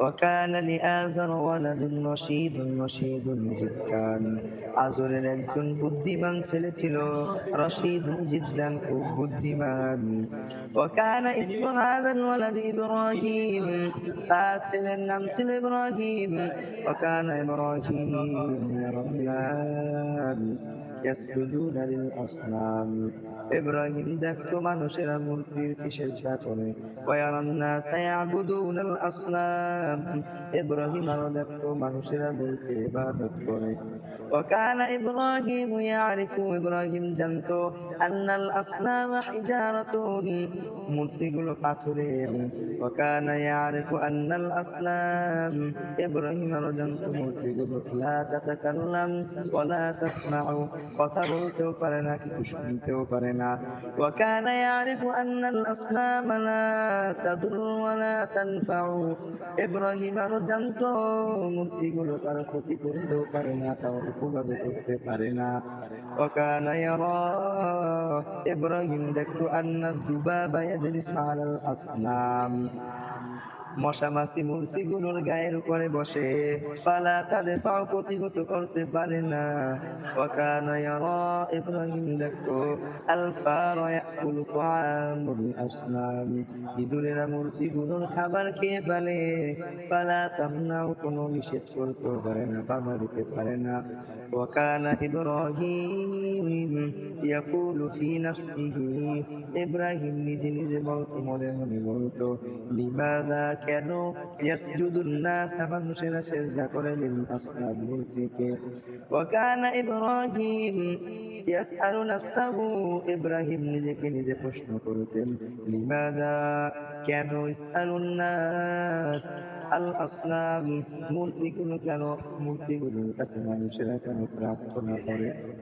وكان لآزر ولد رشيد رشيد جدا আজরের একজন বুদ্ধিমান ছেলে ছিল রশিদ জিদ্দান খুব বুদ্ধিমান وكان اسم هذا الولد إبراهيم তার ছেলের নাম ছিল ইব্রাহিম وكان إبراهيم يرى الناس يسجدون للأصنام ইব্রাহিম দেখতো মানুষেরা মূর্তির সেজদা করে ويرى الناس يعبدون الأصنام ইব্রাহিম আরো দেখতো মানুষেরা মূর্তির ইবাদত করে وكان إبراهيم يعرف إبراهيم জানতো أن الأصنام حجارة মূর্তিগুলো পাথরের وكان يعرف أن الأصنام إبراهيم আরো জানতো মূর্তিগুলো لا تتكلم ولا تسمع কথা বলতেও পারে না কিছু শুনতেও পারে না وكان يعرف أن الأصنام لا تضر ولا تنفع إبراهيم আরো জানতো মূর্তিগুলো কারো ক্ষতি করতেও পারে না তাও উপকার করতে পারে না وكان يرى إبراهيم দেখতো أن الذباب يجلس على الأصنام মশামাছি মূর্তিগুলোর গায়ের উপরে বসে। ফালা তাদের পাও প্রতিহত করতে পারে না। ওকা ওকানয়র ইব্রাহিম দেখতো ইঁদুরেরা মূর্তিগুলোর খাবার খেয়ে ফেলে। ফালা তামনাও কোনো নিষেধ করতে পারে না, বাধা দিতে পারে না। ওকানা ইব্রাহিম ইয়াকুলু ফি নাফসিহি, ইব্রাহিম নিজে নিজে বলতো, মনে মনে বলতো, লিমাদা কেন? মানুষেরা সেজদা করে ইব্রাহিম ইব্রাহিম নিজেকে নিজে প্রশ্ন করতেন কেন ইসআলুন্নাস আল আসলাম, মূর্তিগুলো কেন, মূর্তিগুলোর কাছে মানুষেরা কেন প্রার্থনা করে?